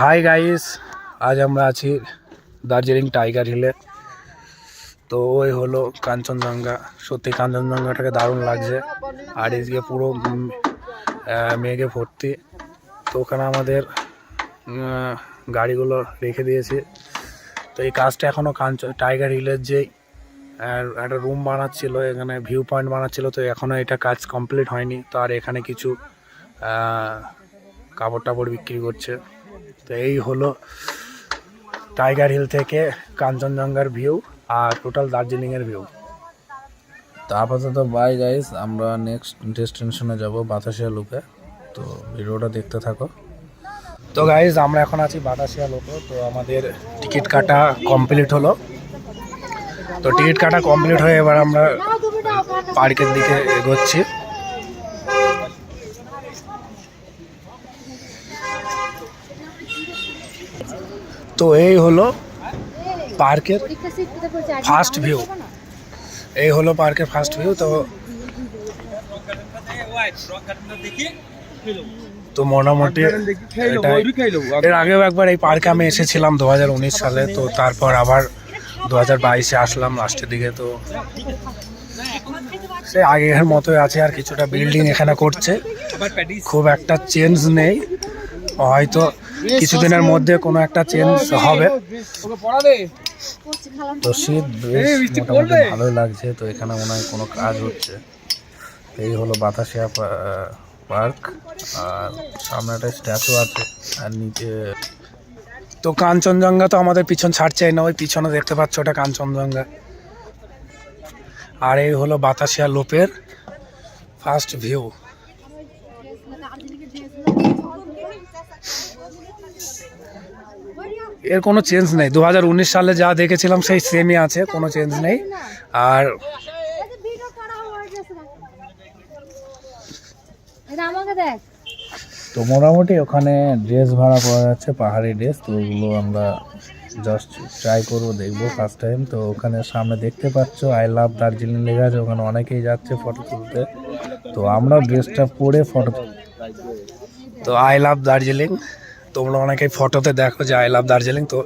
Hi guys আজ আমরা আছি দার্জিলিং টাইগার হিলে। তো ওই হলো কাঞ্চনজঙ্ঘা। সত্যি কাঞ্চনজঙ্ঘাটাকে দারুণ লাগছে। আর এদিকে পুরো মেঘে ভর্তি। তো ওখানে আমাদের গাড়িগুলো রেখে দিয়েছি। তো এই কাজটা এখনও কাঞ্চন টাইগার হিলের যেই একটা রুম বানাচ্ছিল, এখানে ভিউ পয়েন্ট বানাচ্ছিল, তো এখনও এটা কাজ কমপ্লিট হয়নি। তো আর এখানে কিছু কাপড় টাপড় বিক্রি করছে। তো এই হলো টাইগার হিল থেকে কাঞ্চনজঙ্ঘার ভিউ আর টোটাল দার্জিলিংয়ের ভিউ তো আপাতত বাই গাইস আমরা নেক্সট ডেস্টিনেশনে যাব বাতাসিয়া লুপে তো ভিডিওটা দেখতে থাকো। তো গাইজ আমরা এখন আছি বাতাসিয়া লোকে তো আমাদের টিকিট কাটা কমপ্লিট হলো। তো টিকিট কাটা কমপ্লিট হয়ে এবার আমরা পার্কের দিকে এগোচ্ছি। তো এই হলো পার্কের ফার্স্ট ভিউ। এই হলো পার্কের ফার্স্ট ভিউ তো তো মোটামুটি এর আগেও একবার এই পার্কে আমি এসেছিলাম দু হাজার উনিশ সালে তো তারপর আবার দু হাজার বাইশে আসলাম লাস্টের দিকে তো সে আগের মতোই আছে আর কিছুটা বিল্ডিং এখানে করছে। খুব একটা চেঞ্জ নেই। হয়তো কিছুদিনের মধ্যে কোনো একটা চেঞ্জ হবে। তো শীত বেশ মোটামুটি ভালোই লাগছে, তো এখানে মনে হয় কোনো কাজ হচ্ছে। এই হলো বাতাসিয়া পার্ক, আর সামনে একটা স্ট্যাচু আছে, আর নিচে তো কাঞ্চনজঙ্ঘা তো আমাদের পিছন ছাড়ছেই না, ওই পিছনে দেখতে পাচ্ছ ওটা কাঞ্চনজঙ্ঘা। আর এই হলো বাতাসিয়া লোপের ফার্স্ট ভিউ এর কোনো চেঞ্জ নেই। দু হাজার উনিশ সালে যা দেখেছিলাম সেই সেমই আছে, কোনো চেঞ্জ নেই। আর তো মোটামুটি ওখানে ড্রেস ভাড়া পাওয়া যাচ্ছে, পাহাড়ি ড্রেস তো ওগুলো আমরা জাস্ট ট্রাই করব, দেখব ফার্স্ট টাইম তো ওখানে সামনে দেখতে পাচ্ছ আই লাভ দার্জিলিং লেখা আছে, ওখানে অনেকেই যাচ্ছে ফটো তুলতে। তো আমরা ড্রেসটা পরে ফটো তো আই লাভ দার্জিলিং তোমরা অনেকেই ফটোতে দেখো যে আই লাভ দার্জিলিং তো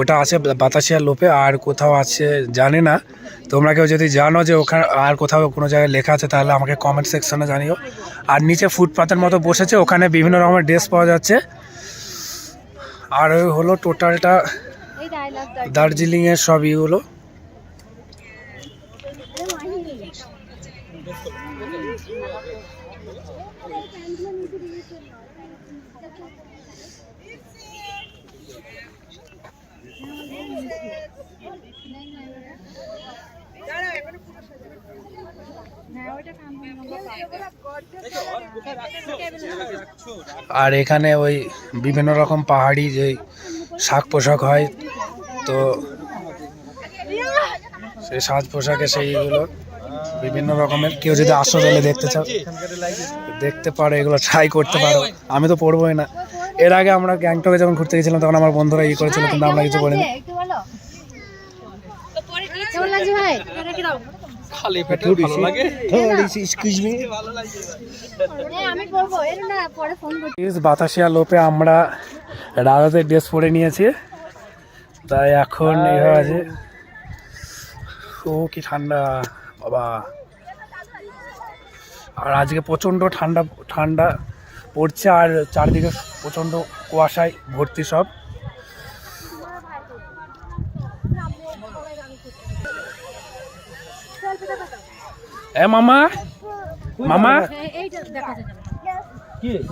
ওটা আছে বাতাসিয়া লোপে আর কোথাও আছে জানি না। তোমরা কেউ যদি জানো যে ওখানে আর কোথাও কোনো জায়গায় লেখা আছে তাহলে আমাকে কমেন্ট সেকশনে জানিও। আর নিচে ফুটপাতের মতো বসেছে ওখানে বিভিন্ন রকমের ড্রেস পাওয়া যাচ্ছে। আর ওই হলো টোটালটা দার্জিলিংয়ের সব ইগুলো আর এখানে ওই বিভিন্ন রকম পাহাড়ি যে শাক পোশাক হয়, তো সেই সাজ পোশাকে সেইগুলো বিভিন্ন রকমের। কেউ যদি আসো তাহলে দেখতে চাও দেখতে পারো এগুলো ট্রাই করতে পারো। আমি তো পড়বোই না। এর আগে আমরা গ্যাংটকে যখন ঘুরতে গেছিলাম তখন আমার বন্ধুরা ইয়ে করেছিল কিন্তু আমরা কিছু করিনি। একটু বলো কেমন লাগছে ভাই? আমি পড়ব এর না পরে ফোন করছি। প্লিজ বাতাসিয়া লোপে আমরা রাজাদের ড্রেস পরে নিয়েছি। তাই এখন এইভাবে আছে। ও কি ঠান্ডা। বাবা। আর আজকে প্রচণ্ড ঠান্ডা ঠান্ডা পড়ছে আর চারদিকে প্রচণ্ড কুয়াশায় ভর্তি সব। এ মামা মামা। যাবে